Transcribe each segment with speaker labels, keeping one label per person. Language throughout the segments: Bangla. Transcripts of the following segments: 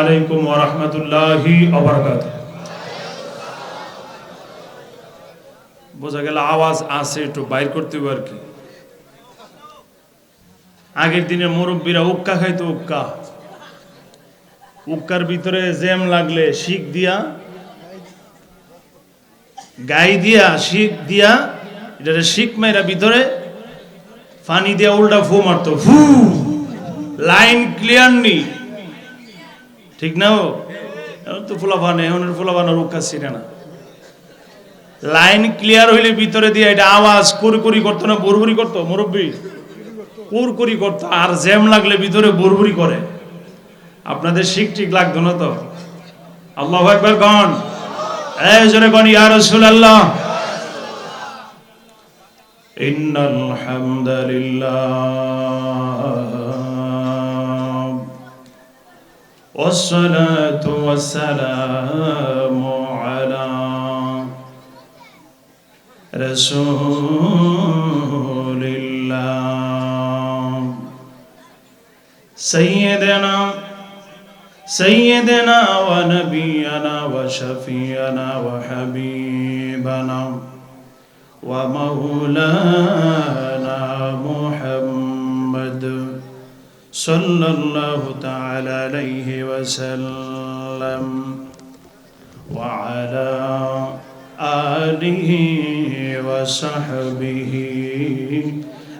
Speaker 1: আলাইকুম ওয়া রাহমাতুল্লাহি ওয়া বারাকাতুহু বোঝা গেল আওয়াজ আছে একটু, বাইর করতে আর কি। আগের দিনে মুরব্বীরা উক্কা খাইতো উক্কা। উক্কার ভিতরে জ্যাম লাগলে শিক দিয়া, গাই দিয়া শিক দিয়া এটা শিক মাইরা ভিতরে পানি দিয়া উল্টা ফু মারতো। ফু! লাইন ক্লিয়ার নেই। ঠিক না ও এখন তো ফুলাফান এখন ফুলাফানের উক্কা ছিঁড়ে না। লাইন ক্লিয়ার হইলে ভিতরে দিয়ে এটা আওয়াজ কুরকুরি করতো না বুরবুরি করতো, মুরব্বী? কুরকুরি করতো, আর জ্যাম লাগলে ভিতরে বুরবুরি করে। আপনাদের শিখ ঠিক লাগতো না তো? আল্লাহ একবার গন এই জোরে গন ইয়া রাসূলুল্লাহ। ইন্নাল হামদালিল্লাহ والصلاة والسلام على رسول الله. سيدنا سيدنا ونبينا وشفينا وحبيبنا ومولانا صلى الله تعالى عليه وسلم وعلى آله وصحبه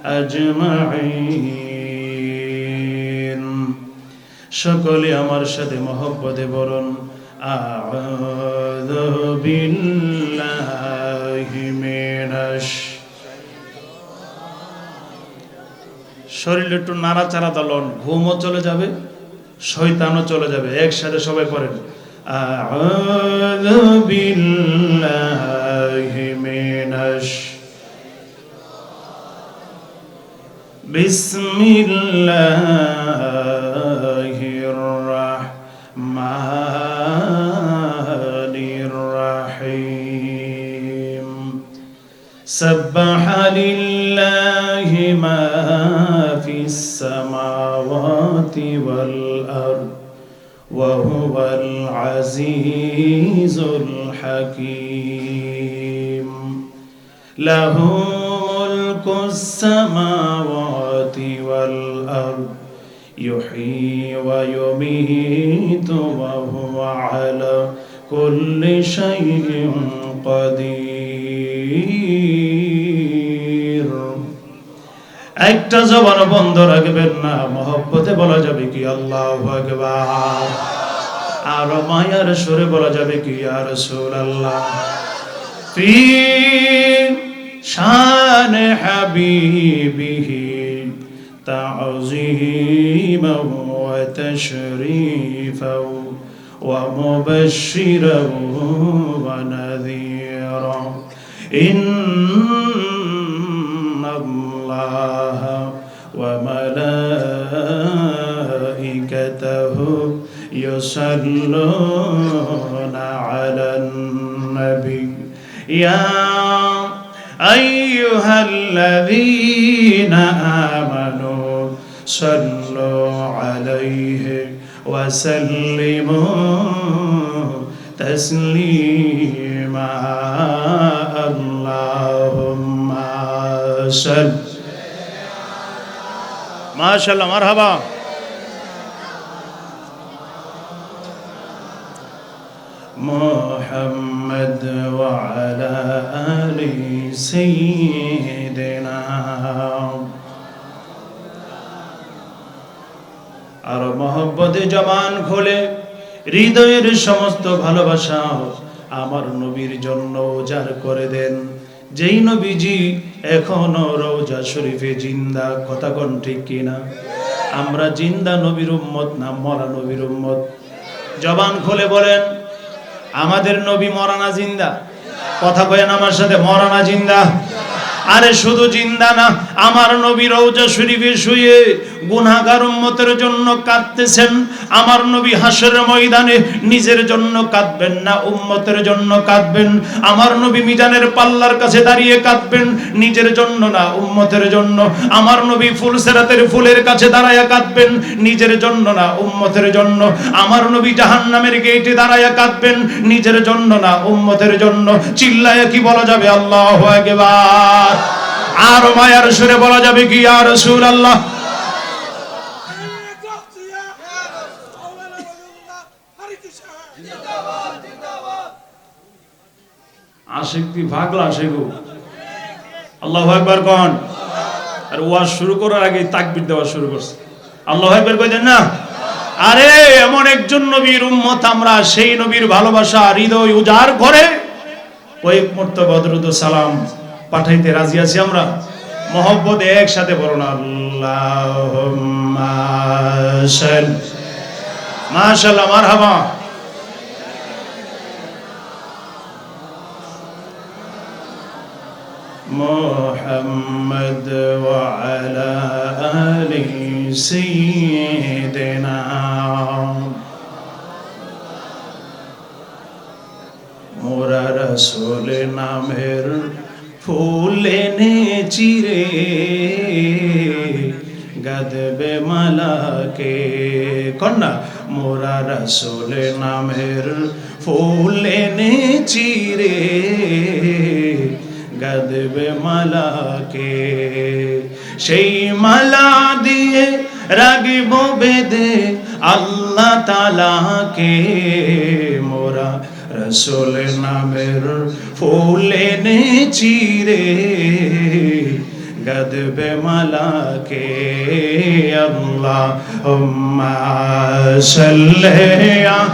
Speaker 1: أجمعين সকলে আমার সাথে মহব্বতে বলুন আউযু বিল্লাহি মিনাশ শরীর একটু নাড়াচাড়া দলন ঘুমও চলে যাবে শৈতানও চলে যাবে একসাথে সবাই পড়েন। আউযু والأرض وهو العزيز الحكيم. له ملك السماوات والأرض يحيي ويميت وهو على كل شيء قدير. একটা জবান বন্ধ রাখবেন না মহব্বতে বলা যাবে কি আল্লাহ আকবার আর মায়ার সুরে বলা যাবে কি আর সুর আল্লাহ ফি শান হাবিবিহি تعظيما وتشريفا ومبشرا ونذيرا إن الله يصلون على النبي. يا أيها الذين آمنوا صلوا عليه وسلموا تسليما. اللهم صل. ما شاء الله مرحبا. محمد وعلى آل سيدنا আর মহব্বতে জবান খোলে হৃদয়ের সমস্ত ভালোবাসা আমার নবীর জন্য উজাড় করে দেন যেই নবীজি এখনো রওজা শরীফে জিন্দা কথা কোন ঠিক কিনা আমরা জিন্দা নবীর উম্মত না মরা নবীর উম্মত জবান খুলে বলেন আমাদের নবী মরানা জিন্দা। কথা কয়েন আমার সাথে, মরানা জিন্দা। আরে শুধু জিন্দা না, আমার নবী রৌজা শরীফে শুয়ে গুনাহগার উম্মতের জন্য কাঁদতেছেন। আমার নবী হাসরের ময়দানে নিজের জন্য কাঁদবেন না, উম্মতের জন্য কাঁদবেন। আমার নবী মিজানের পাল্লার কাছে দাঁড়িয়ে কাঁদবেন, নিজের জন্য না, উম্মতের জন্য। আমার নবী ফুল সেরাতের ফুলের কাছে দাঁড়ায়া কাঁদবেন, নিজের জন্য না, উম্মতের জন্য। আমার নবী জাহান্নামের গেটে দাঁড়ায়া কাঁদবেন, নিজের জন্য না, উম্মতের জন্য। চিল্লায়া কি বলা যাবে? আল্লাহু আর মায়ার সুরে বলা যাবে কি? আর সুর রাসূলুল্লাহ। আশিক ভাগলা আশিকু আল্লাহ একবার কন। আর ওয়াজ শুরু করার আগে তাকবির দেওয়া শুরু করছে। আল্লাহ একবার কইতেন না? আরে এমন একজন নবীর উম্মত আমরা, সেই নবীর ভালোবাসা, হৃদয় উজাড় করে কয়েক মুহূর্ত বদরুদ সালাম পাঠাইতে রাজি আছি আমরা। মহব্বত একসাথে বলুন, আল্লাহুম্মা সাল মাশাআল্লাহ মারহাবা। محمد وعلى آل سيدنا মোরা রসুল নামের ফুল এনে চিরে গদবে মালাকে কন্যা মোরা রসুল নামের ফুল এনে চিরে গদবে মালাকে। সেই মালা দিয়ে রাগিব বেদে আল্লাহ তালাকে। মোরা রসুল নামের ফুল এনে চিরে গদবে মালাকে। আল্লাহ সাল্লাল্লাহু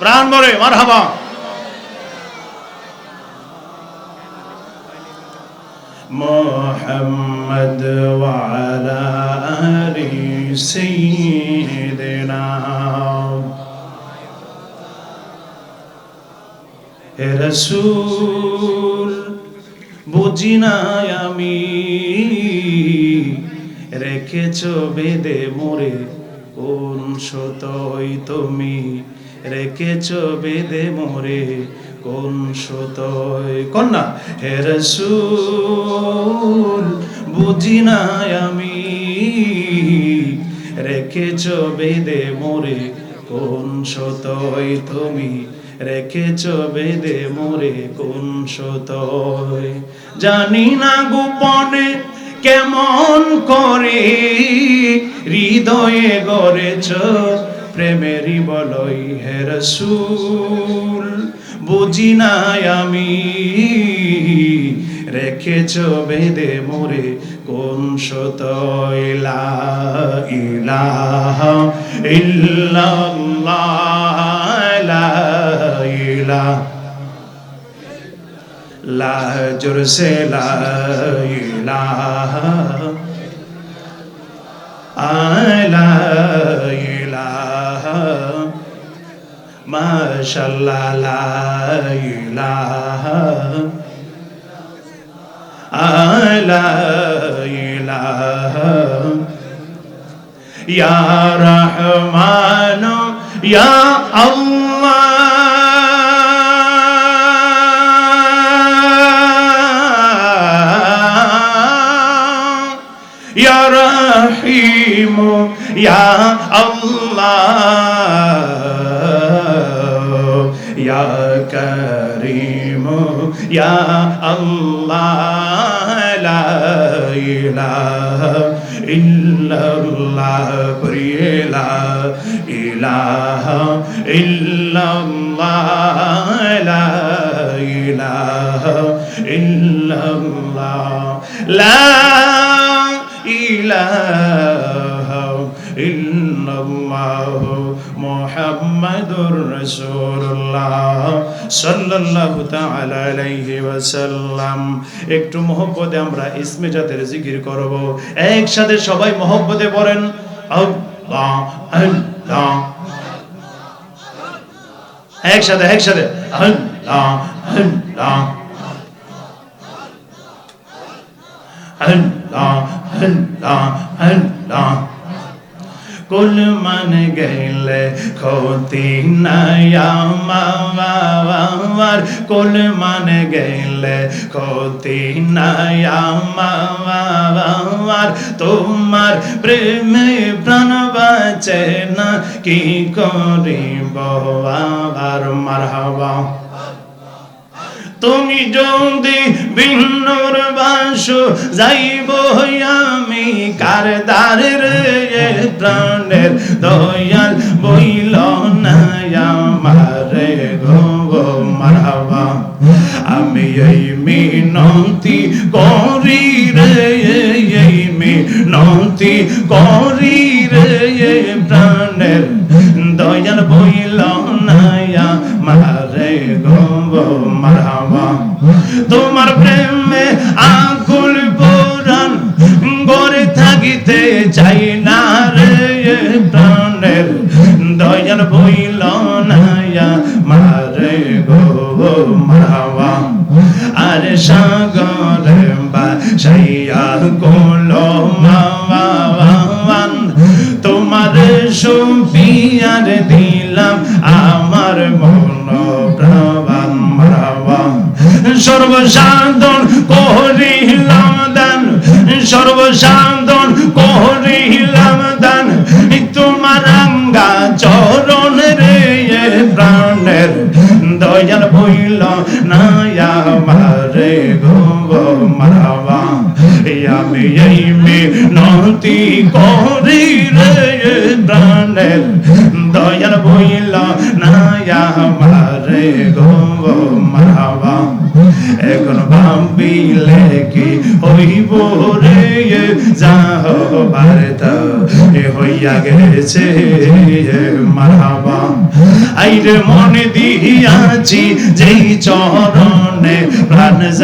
Speaker 1: প্রাণ বলে মারহাবা। محمد وعلى آل سيدنا হে রসুল বুঝি নাই আমি রেখেছ বেদে মোরে কোন সতই তুমি রেখেছ বেদে মোরে কোন সতই কন্যা হে রসুল, বুঝি নাই আমি। রেখেছ বেদে মোরে কোন সতই তুমি রেখেছ বেদে মোরে কোন সতই জানি না গোপনে কেমন করে হৃদয়ে গড়েছ প্রেমেরই বলই হে রসুল, বুঝি নাই আমি। রেখেছ বেদে মোরে কোন সত ইলা ইলাহা ইল্লাল্লাহ মাশাআল্লাহ লা ইলাহা আলা ইলাহা ইয়া রহমান ইয়া আল্লাহ ইয়া রহিম ইয়া আল্লাহ ইয়া করিম ইয়া আল্লাহ লা ইলাহা ইল্লাল্লাহ প্রিয় লা ইলাহা ইল্লাল্লাহ লা ইলাহা ইল্লাল্লাহ লা ইলাহা ইল্লাল্লাহ মুহাম্মাদুর রাসূলুল্লাহ সাল্লাল্লাহু তাআলা আলাইহি ওয়াসাল্লাম। একটু মহব্বতে আমরা ইসমে জাতের জিকির করব। একসাথে সবাই মহব্বতে পড়েন। আল্লাহ আল্লাহ। একসাথে একসাথে। আল্লাহ আল্লাহ। আল্লাহ আল্লাহ আল্লাহ। কুল মান গেলে ক্ষতি নাই আমার কুল মান গেলে ক্ষতি নাই আমার তোমার প্রেমে প্রাণ বাঁচে না, কি করিব আর মারহাবা। তুমি যদি ভিন্নর বাস যাইব আমি কার দ্বারের প্রাণের দয়াল বইল না আমারে গো মারহাবা। আমি এই মিনতি করি রে, এই মিনতি করি রে প্রাণের দয়াল বইল তোমার প্রেমে পুরাণ গড়ে থাকিতে চাই না রে প্রাণের। দয়াল বইল মারে গো মারহাবা আরে সাগরে বাসাইয়া কোল মাওয়ান, তোমার সুপিয়ার দিলাম আমার মন। সর্বসাধন করিলাম দান সর্বসাধন করিলাম দান তোমার আঙ্গা চরণ রে প্রাণের দয়াল বইল না আমারে গো মারাবা। আমি এই নতি করি রে প্রাণের দয়াল বইল না আমারে গো মারাবা। এখন ভাবিলে কি হইব রে? যাহ ভারত এ হইয়া গেছে মারহাবা। আইরে মনে দিয়াছি যেই চরণে প্রাণ যা